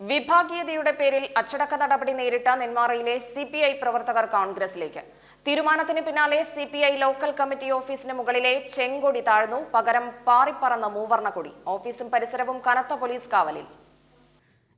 വിഭാഗീയതയുടെ പേരിൽ അച്ചടക്ക നടപടി നേരിട്ട നെന്മാറയിലെ സി പി ഐ പ്രവർത്തകർ കോൺഗ്രസിലേക്ക്. തീരുമാനത്തിന് പിന്നാലെ C P I local committee ഓഫീസിന് മുകളിലെ ചെങ്കൊടി താഴ്ന്നു. പകരം പാറിപ്പറന്ന മൂവർണക്കൊടി ഓഫീസും പരിസരവും കനത്ത പോലീസ് കാവലിൽ.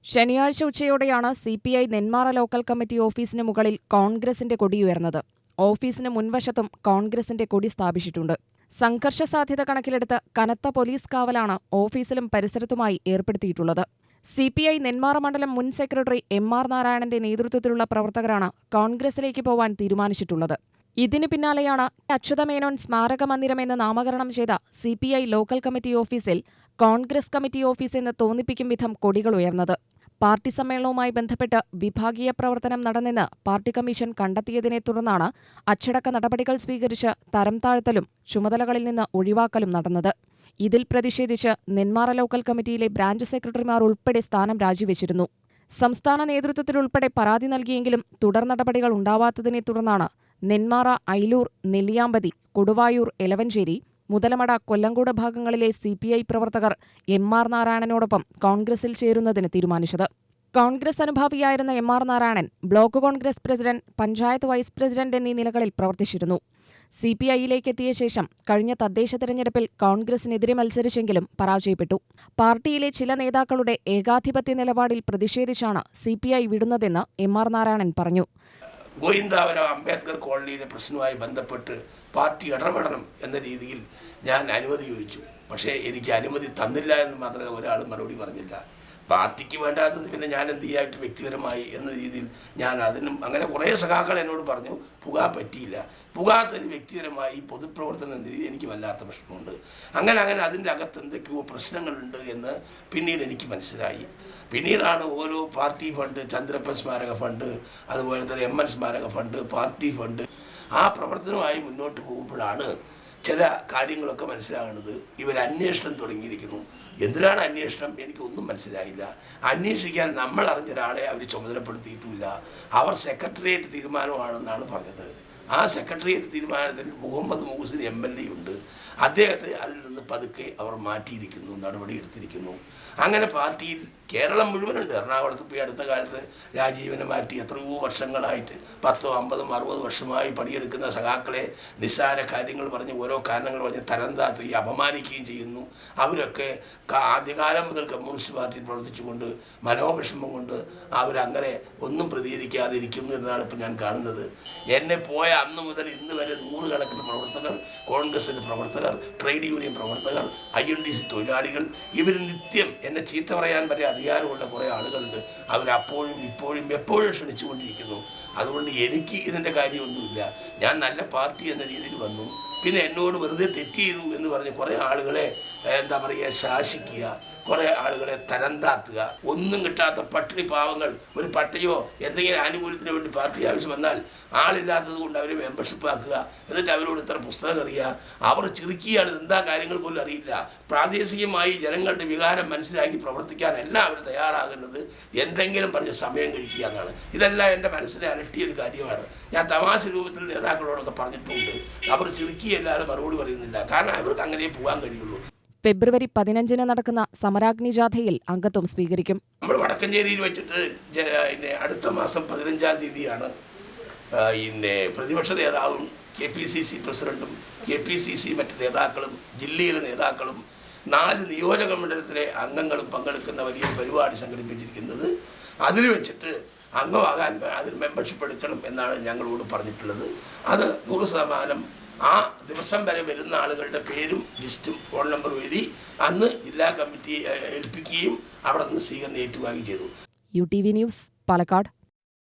ശനിയാഴ്ച ഉച്ചയോടെയാണ് C P I Nenmara local committee ഓഫീസിന് മുകളിൽ കോൺഗ്രസിന്റെ കൊടിയുയർന്നത് ഓഫീസിന് മുൻവശത്തും കോൺഗ്രസിന്റെ കൊടി സ്ഥാപിച്ചിട്ടുണ്ട്. സംഘർഷ സാധ്യത കണക്കിലെടുത്ത് കനത്ത പോലീസ് കാവലാണ് ഓഫീസിലും പരിസരത്തുമായി ഏർപ്പെടുത്തിയിട്ടുള്ളത്. സി പി ഐ നെന്മാറ മണ്ഡലം മുൻ സെക്രട്ടറി എം ആർ നാരായണന്റെ നേതൃത്വത്തിലുള്ള പ്രവർത്തകരാണ് കോൺഗ്രസിലേക്ക് പോവാൻ തീരുമാനിച്ചിട്ടുള്ളത്. ഇതിനു പിന്നാലെയാണ് അച്യുതമേനോൻ സ്മാരക മന്ദിരം എന്ന് നാമകരണം ചെയ്ത C P I local committee ഓഫീസിൽ കോൺഗ്രസ് കമ്മിറ്റി ഓഫീസ് എന്ന് തോന്നിപ്പിക്കും വിധം കൊടികൾ ഉയർന്നത്. പാർട്ടി സമ്മേളനവുമായി ബന്ധപ്പെട്ട് വിഭാഗീയ പ്രവർത്തനം നടന്നെന്ന് പാർട്ടി കമ്മീഷൻ കണ്ടെത്തിയതിനെ തുടർന്നാണ് അച്ചടക്ക നടപടികൾ സ്വീകരിച്ച് തരംതാഴ്ത്തലും ചുമതലകളിൽ നിന്ന് ഒഴിവാക്കലും നടന്നത്. ഇതിൽ പ്രതിഷേധിച്ച് നെന്മാറ ലോക്കൽ കമ്മിറ്റിയിലെ ബ്രാഞ്ച് സെക്രട്ടറിമാർ ഉൾപ്പെടെ സ്ഥാനം രാജിവെച്ചിരുന്നു. സംസ്ഥാന നേതൃത്വത്തിലുൾപ്പെടെ പരാതി നൽകിയെങ്കിലും തുടർ നടപടികൾ ഉണ്ടാവാത്തതിനെ തുടർന്നാണ് നെന്മാറ ഐലൂർ നെല്ലിയാമ്പതി കൊടുവായൂർ എലവഞ്ചേരി മുതലമട കൊല്ലങ്കോട് ഭാഗങ്ങളിലെ സി പ്രവർത്തകർ എം ആർ നാരായണനോടൊപ്പം കോൺഗ്രസിൽ ചേരുന്നതിന് തീരുമാനിച്ചത്. Congress അനുഭാവിയായിരുന്ന M R Narayanan block Congress president panchayat vice president എന്നീ നിലകളിൽ പ്രവർത്തിച്ചിരുന്നു. സി പി ഐയിലേക്ക് എത്തിയ ശേഷം കഴിഞ്ഞ തദ്ദേശ തെരഞ്ഞെടുപ്പിൽ കോൺഗ്രസിനെതിരെ മത്സരിച്ചെങ്കിലും പരാജയപ്പെട്ടു. പാർട്ടിയിലെ ചില നേതാക്കളുടെ ഏകാധിപത്യ നിലപാടിൽ പ്രതിഷേധിച്ചാണ് സി പി ഐ വിടുന്നതെന്ന് എം ആർ നാരായണൻ പറഞ്ഞു. ഗോവിന്ദാവരം അംബേദ്കർ കോളനിയിലെ പ്രശ്നവുമായി ബന്ധപ്പെട്ട് പാർട്ടി ഇടപെടണം എന്ന രീതിയിൽ ഞാൻ അനുമതി ചോദിച്ചു. പക്ഷേ എനിക്ക് അനുമതി തന്നില്ല എന്ന് മാത്രമേ ഒരാളും മറുപടി പറഞ്ഞില്ല. പാർട്ടിക്ക് വേണ്ടാത്തത് പിന്നെ ഞാൻ എന്ത് ചെയ്യായിട്ട് വ്യക്തിപരമായി എന്ന രീതിയിൽ ഞാൻ അതിനും അങ്ങനെ കുറേ സഖാക്കൾ എന്നോട് പറഞ്ഞു പുകാൻ പറ്റിയില്ല. പുകാത്തത് വ്യക്തിപരമായി പൊതുപ്രവർത്തനം രീതിയിൽ എനിക്ക് വല്ലാത്ത പ്രശ്നമുണ്ട് അങ്ങനെ അങ്ങനെ അതിന്റെ അകത്ത് എന്തൊക്കെയോ പ്രശ്നങ്ങളുണ്ട് എന്ന് പിന്നീട് എനിക്ക് മനസ്സിലായി. പിന്നീടാണ് ഓരോ പാർട്ടി ഫണ്ട് ചന്ദ്രപ്പൻ സ്മാരക ഫണ്ട് അതുപോലെ തന്നെ എം എൻ സ്മാരക ഫണ്ട് പാർട്ടി ഫണ്ട് ആ പ്രവർത്തനവുമായി മുന്നോട്ട് പോകുമ്പോഴാണ് ചില കാര്യങ്ങളൊക്കെ മനസ്സിലാകുന്നത് ഇവർ അന്വേഷണം തുടങ്ങിയിരിക്കുന്നു. എന്തിനാണ് അന്വേഷണം? എനിക്കൊന്നും മനസ്സിലായില്ല. അന്വേഷിക്കാൻ നമ്മൾ അറിഞ്ഞ ഒരാളെ അവർ ചുമതലപ്പെടുത്തിയിട്ടുമില്ല അവർ സെക്രട്ടേറിയറ്റ് തീരുമാനമാണെന്നാണ് പറഞ്ഞത്. ആ സെക്രട്ടേറിയറ്റ് തീരുമാനത്തിൽ Muhammad Moosin M L A ഉണ്ട്. അദ്ദേഹത്തെ അതിൽ നിന്ന് പതുക്കെ അവർ മാറ്റിയിരിക്കുന്നു നടപടിയെടുത്തിരിക്കുന്നു അങ്ങനെ പാർട്ടിയിൽ കേരളം മുഴുവനുണ്ട്. എറണാകുളത്ത് പോയി അടുത്ത കാലത്ത് രാജീവനെ മാറ്റി എത്രയോ വർഷങ്ങളായിട്ട് പത്തോ അമ്പതും അറുപത് വർഷമായി പണിയെടുക്കുന്ന സഖാക്കളെ നിസ്സാര കാര്യങ്ങൾ പറഞ്ഞ് ഓരോ കാരണങ്ങൾ പറഞ്ഞ് തരം അപമാനിക്കുകയും ചെയ്യുന്നു. അവരൊക്കെ ആദ്യകാലം മുതൽ കമ്മ്യൂണിസ്റ്റ് പാർട്ടിയിൽ പ്രവർത്തിച്ചുകൊണ്ട് മനോവിഷമം കൊണ്ട് അവരങ്ങനെ ഒന്നും പ്രതികരിക്കാതിരിക്കുന്നു എന്നാണ് ഇപ്പോൾ ഞാൻ കാണുന്നത്. എന്നെ പോയ അന്ന് മുതൽ ഇന്ന് വരെ നൂറുകണക്കിന് പ്രവർത്തകർ കോൺഗ്രസിന്റെ പ്രവർത്തകർ ട്രേഡ് യൂണിയൻ പ്രവർത്തകർ ഐ എൻ ഡി സി തൊഴിലാളികൾ ഇവർ നിത്യം എന്നെ ചീത്ത പറയാൻ വരെ അധികാരമുള്ള കുറേ ആളുകളുണ്ട്. അവരപ്പോഴും ഇപ്പോഴും എപ്പോഴും ക്ഷണിച്ചുകൊണ്ടിരിക്കുന്നു. അതുകൊണ്ട് എനിക്ക് ഇതിന്റെ കാര്യമൊന്നുമില്ല. ഞാൻ നല്ല പാർട്ടി എന്ന രീതിയിൽ വന്നു. പിന്നെ എന്നോട് വെറുതെ തെറ്റ് ചെയ്തു എന്ന് പറഞ്ഞ് കുറേ ആളുകളെ എന്താ പറയുക ശാസിക്കുക കുറേ ആളുകളെ തരം താത്തുക. ഒന്നും കിട്ടാത്ത പട്ടിണി പാവങ്ങൾ ഒരു പട്ടയോ എന്തെങ്കിലും ആനുകൂല്യത്തിന് വേണ്ടി പാർട്ടി ആവശ്യം വന്നാൽ ആളില്ലാത്തത് കൊണ്ട് അവരെ മെമ്പർഷിപ്പ് ആക്കുക. എന്നിട്ട് അവരോട് ഇത്ര പുസ്തകം അറിയുക അവർ ചിരിക്കുകയാണ്. എന്താ കാര്യങ്ങൾ പോലും അറിയില്ല. പ്രാദേശികമായി ജനങ്ങളുടെ വികാരം മനസ്സിലാക്കി പ്രവർത്തിക്കാൻ എല്ലാം അവർ തയ്യാറാകുന്നത്. എന്തെങ്കിലും പറഞ്ഞ് സമയം കഴിക്കുക എന്നാണ്. ഇതെല്ലാം എന്റെ മനസ്സിനെ അലട്ടിയ ഒരു കാര്യമാണ്. ഞാൻ തമാശ രൂപത്തിൽ നേതാക്കളോടൊക്കെ പറഞ്ഞിട്ടുണ്ട്. അവർ ചിരിക്കുകയല്ലാതെ മറുപടി പറയുന്നില്ല. കാരണം അവർക്ക് അങ്ങനെ പോകാൻ കഴിയുള്ളൂ. ഫെബ്രുവരി പതിനഞ്ചിന് നടക്കുന്ന സമരാഗ്നി ജാഥയിൽ അംഗത്വം സ്വീകരിക്കും. നമ്മൾ വടക്കഞ്ചേരിയിൽ വെച്ചിട്ട് അടുത്ത മാസം പതിനഞ്ചാം തീയതിയാണ് പിന്നെ പ്രതിപക്ഷ നേതാവും കെ പി സി സി പ്രസിഡന്റും കെ പി സി സി മറ്റ് നേതാക്കളും ജില്ലയിലെ നേതാക്കളും നാല് നിയോജക മണ്ഡലത്തിലെ അംഗങ്ങളും പങ്കെടുക്കുന്ന വലിയ പരിപാടി സംഘടിപ്പിച്ചിരിക്കുന്നത്. അതിൽ വെച്ചിട്ട് അംഗമാകാൻ അതിൽ മെമ്പർഷിപ്പ് എടുക്കണം എന്നാണ് ഞങ്ങളോട് പറഞ്ഞിട്ടുള്ളത്. അത് നൂറ് ശതമാനം ആ ദിവസം വരെ വരുന്ന ആളുകളുടെ പേരും ലിസ്റ്റും ഫോൺ നമ്പറും എഴുതി അന്ന് ജില്ലാ കമ്മിറ്റി ഏൽപ്പിക്കുകയും അവിടെ നിന്ന് സ്വീകരണം ഏറ്റുവാങ്ങുകയും ചെയ്തു. U T V news Palakkad.